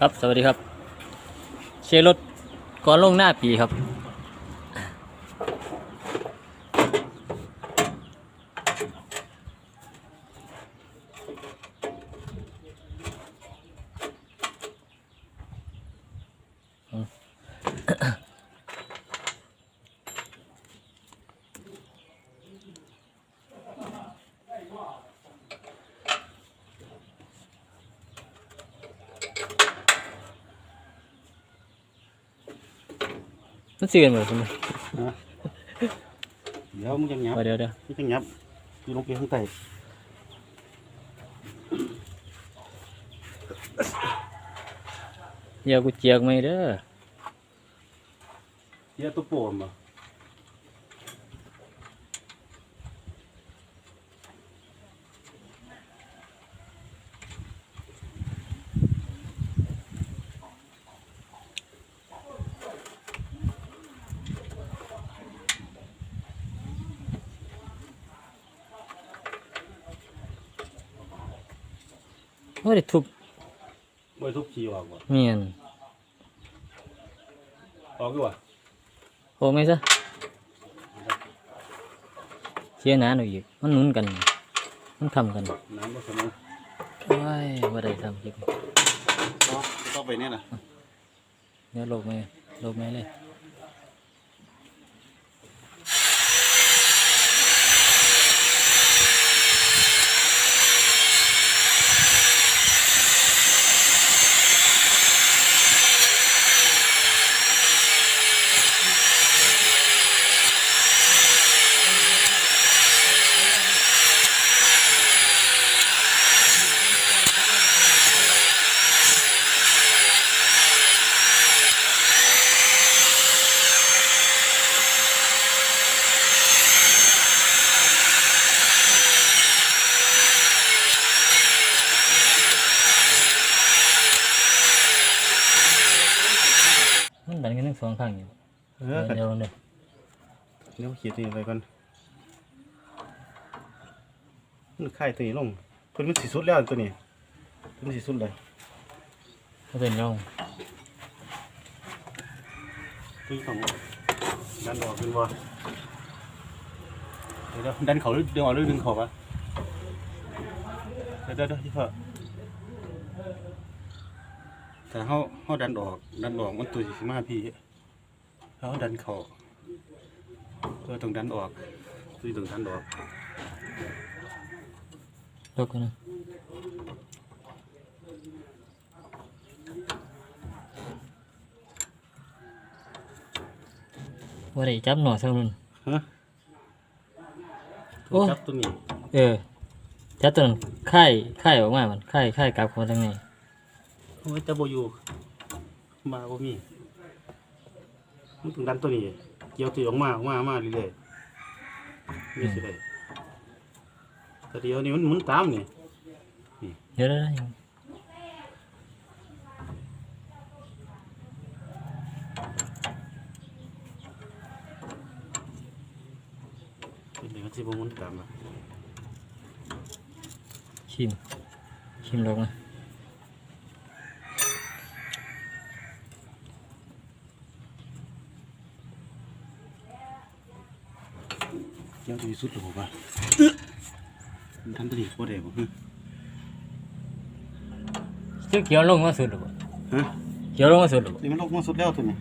ครับสวัสดีครับ เชียร์รถก่อนลงหน้าปีครับ มันซื้อกันหมดเลยเดี๋ยวมึงยังยับเดี๋ยวเดี๋ยวมึงยังยับอยู่ลงไปข้างใต้เดี๋ยวกูเจียกไม่เด้อเดี๋ยวตัวโป่งบ่ ไม่ได้ทุบบ่ทุบขี้ออกบ่เมียนออกอยู่บ่โอ้ไม่ซะเชียร์หนาหน่อยอีกมันหนุนกัน มันทำกันน้ำบ่สมองว้ายว่าได้ทำจริงก็ต้องไปเนี่ยน่ะเดี๋ยวโลกไหมโลกไหมเลย มันดันกันทั้งสองข้างอยู่ เออเดี๋ยวเดี๋ยวเดี๋ยวขีดนี่ไปก่อนมันไข่ตัวนี้ลงเพิ่นมันสิสุดแล้วตัวนี้เพิ่นสิสุดเลยก็เป็นร่องตัวนี้ของดันออกเป็นบ่เดี๋ยวๆดันเขาหรือดึงออกหรือดึงเขาวะเดี๋ยวเดี๋ยวเดี๋ยวที่พ่อแต่เขาเขาดันออกดันออกมันตัวสิมาพี่ แล้วดันเขาตัวต้องดันออกตัวต้องดันออกโลกกันนะว่าได้จับหน่อสักนุ่นฮะโอ้จับตัวนี้ เออ จับตัวนั้นค่ายค่ายออกมามันค่ายค่ายกลับมาทางนี้โอ้ยแต่บ่อยู่มาบ่มี มันต้องดันตัวนี้ เกี่ยวตัวออกมาออกมาออกมาเรื่อยๆนี่สิได้แต่เดี๋ยวนี้มันหมุนตามนี่เดี๋ยวได้เดี๋ยวมันสิบ่หมุนตามอะชิมชิมลงมา เกี่ยวตัวนี้สุดแล้วบ่ว่ามันทันตัวนี้บ่ได้บ่ฮะซื้อเขียวลงมาสุดหรือเปล่าฮะเขียวลงมาสุดหรือเปล่านี่มันลงมาสุดแล้วตัวนี้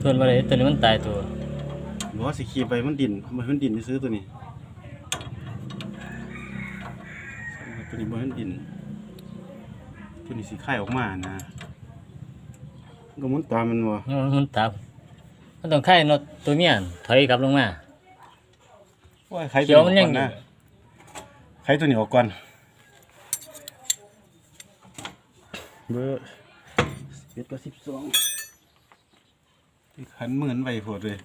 ทวนมาเลยตัวนี้มันตายตัวบ่ว่าสิขี่ไปมันดินมันมันดินซื้อตัวนี้ตัวนี้บ่มันดินตัวนี้สิคายออกมานะมัน ก็หมุนตามมันบ่มันตามมันต้องค่ายนดตัวเมียนถอยกลับลงมา ว่าไข่เขียวมันยังออกอยู่ก่อนนะไข่ตัวนี้ออกก่อนเบอร์สิบเอ็ดกับสิบสองขันเหมือนใบโพดเลย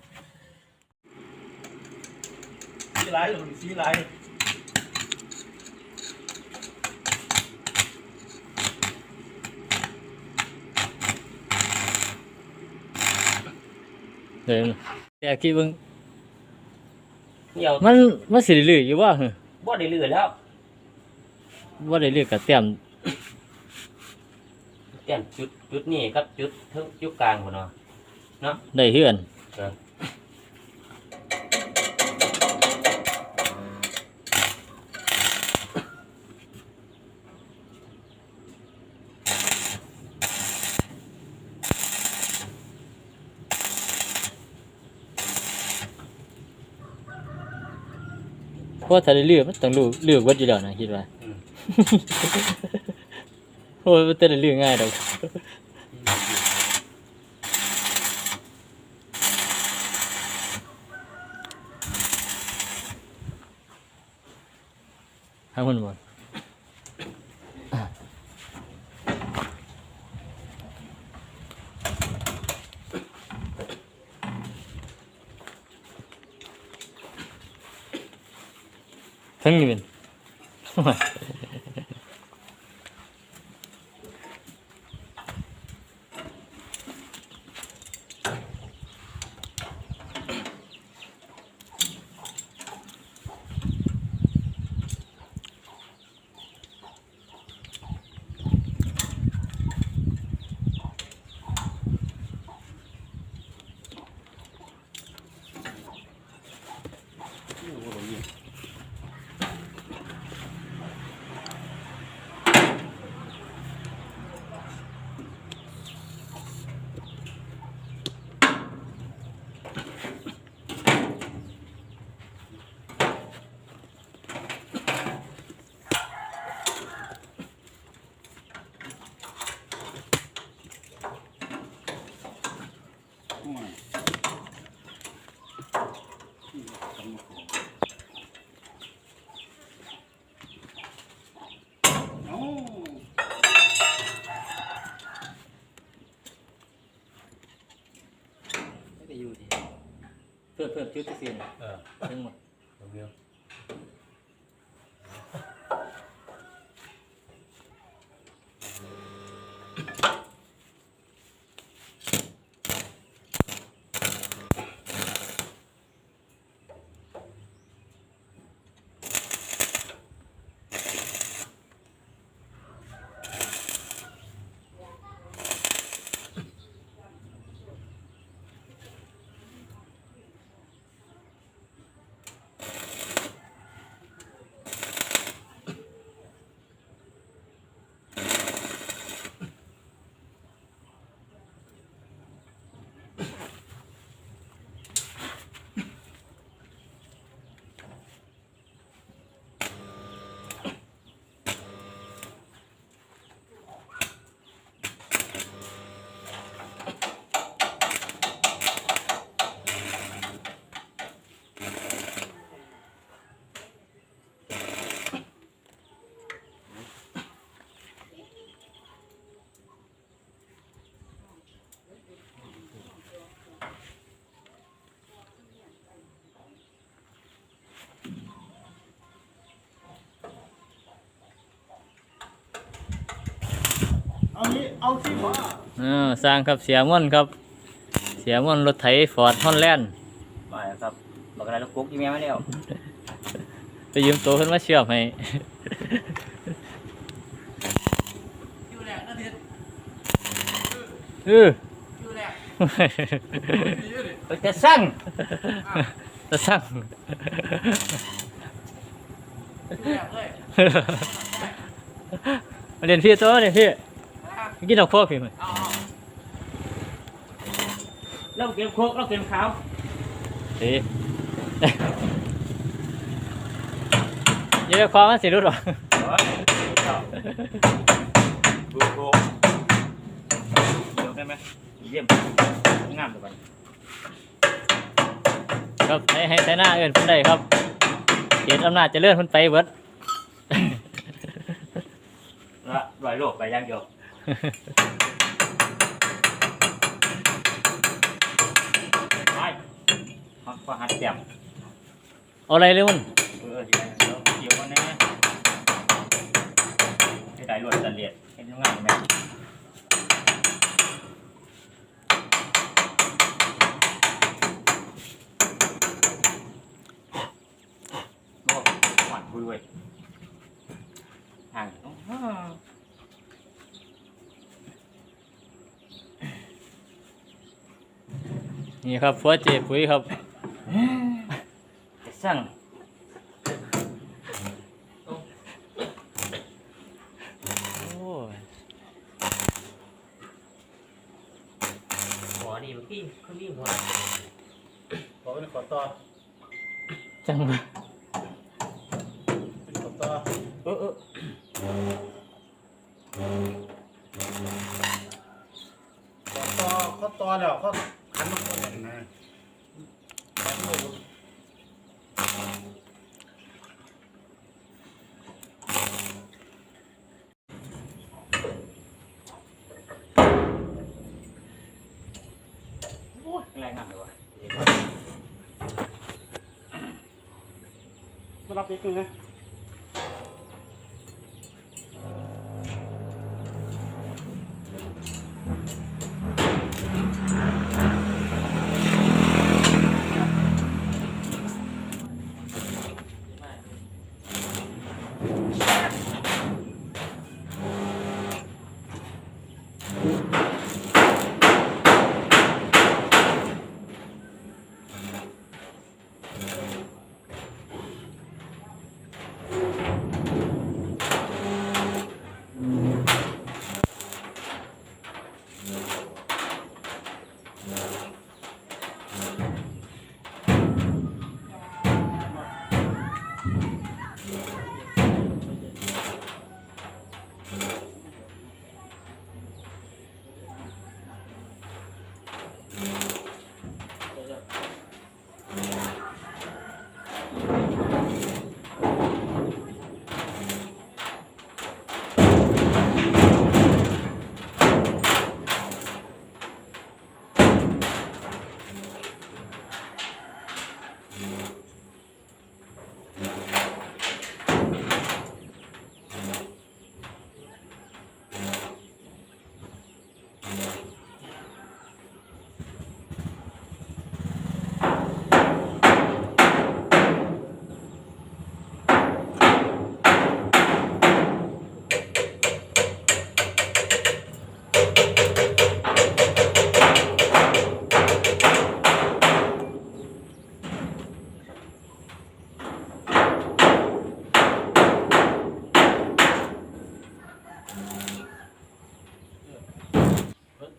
สีลายหรือสีลาย เดี๋ยวแต่คิดเบิ่งเหี่ยวมันมันสิได้ลืออยู่ว่าบ่ได้ลือแล้วว่าได้ลือกับเต็มเต้นจุดจุดนี้กับจุดเทึงจุดกลางพุ่นเนาะได้เฮือน เออเพราะว่าถ้าได้ลือมันต้องลือลือเบิดอยู่แล้วนะคิดว่าอืมโอ้ยมันจะได้ลือง่ายดอกให้คนบ่ทั้งนี้ เเพิ่มเพิ่มจุดที่สี่เออทั้งหมด เอานี้เอาที่ว่าอ่าสร้างครับเสียม่วนครับ เสียม่วนรถไถฟอร์ดฮอนแลนด์มาแล้วครับบอกอะไรลูกกุ๊กยี่แม่มาแล้วไปยืมตัวขึ้นมาเชื่อมให้อยู่แหละนาทีเอออยู่แหละเอ้ยจะสั่งจะสั่งอยู่แหละเลยมาเรียนพี่ตัวเรียนพี่เมื่อ กินดอกพวกพี่มั้ยเอาเราเก็บโคกเราเก็บขาวเฮ้ยอยังได้ความมันสิรุดหรอดูโคกเดี๋ยวได้ไหมเยี่ยมงามเลยไปครับให้ให้ใช้หน้าเอื่นเพิ่นได้ครับเขียนอำนาจเจะเลื่อนเพิ่นไปเบิดละร้อยโลกไปอย่างเดียว ไปหักก็หัดเต็มเอาอะไรเลยมันเออเดี๋ยวเดี๋ยวเกี่ยวกันแน่ให้ได้รวดสันเลียดให้ทำงานไหมว้ยห่างอ๋อ นี่ครับฟัวเจปุ๋ยครับจะสั่งโอ้ยหมอนี่เมื่อกี้เขาเรียกหัวขอเป็นขอต่อจังเลย เป็นขอต่อ เออเออ ขอต่อเขาต่อแล้วเขาขันมาคนไหนนะขันมาคน อ้ยแรงากเลยวะมารับเด็กนึงนะ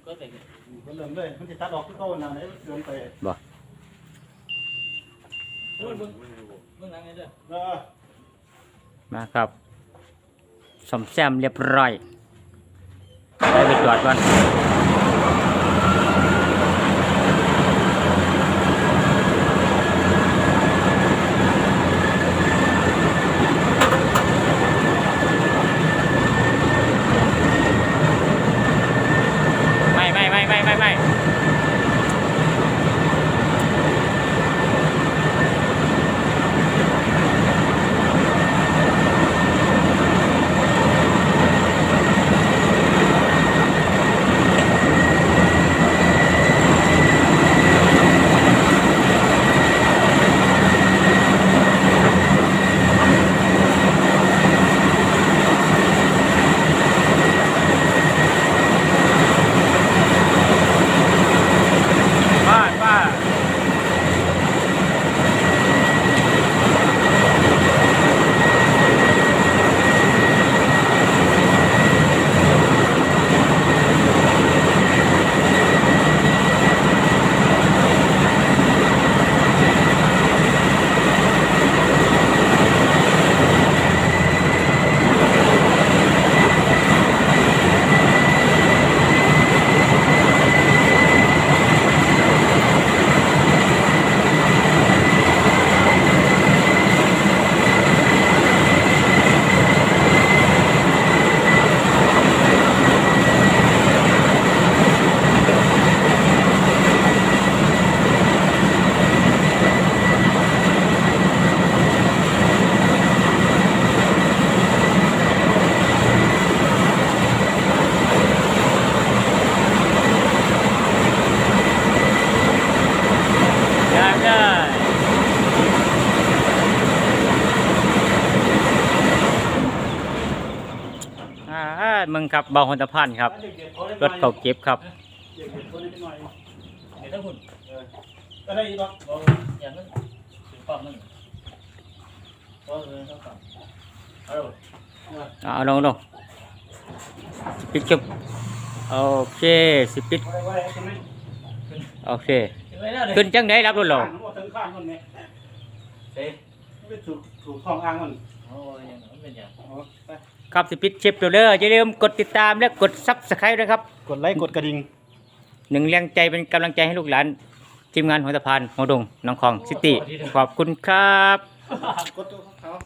ก็แต่ มันเริ่มเลย มันจะตัดออกที่เก้าหนาไหนมันเสื่อมไปบ่ เบิ่งเบิ่งเบิ่งหนังไงเด้อเออมาครับสมแซมเรียบร้อยได้ไปตรวจก่อน ครับเบาหอนตะพานครับรถเขาเก็บครับเอาคุณอะไรอีกบ้างอย่างนั้นถึงปั๊มนั่นก็เลยต้องปั๊มเอาลงลงสปิดจบโอเคสปิดโอเคขึ้นจังได้รับรถเราข้างถูกถูกท้องอ่างมันโอ้ยอย่างนั้นเป็นอย่างเอาไป ครับสปิดเชฟตัวเด้ออย่าลืมกดติดตามและกดซับสไครต์ด้วยครับกดไลค์กดกระดิ่งหนึ่งแรงใจเป็นกำลังใจให้ลูกหลาน ทีมงานหัวตะพานหัวดงหน้องคอง ซิตี้ขอบคุณครับ กดตัวเขา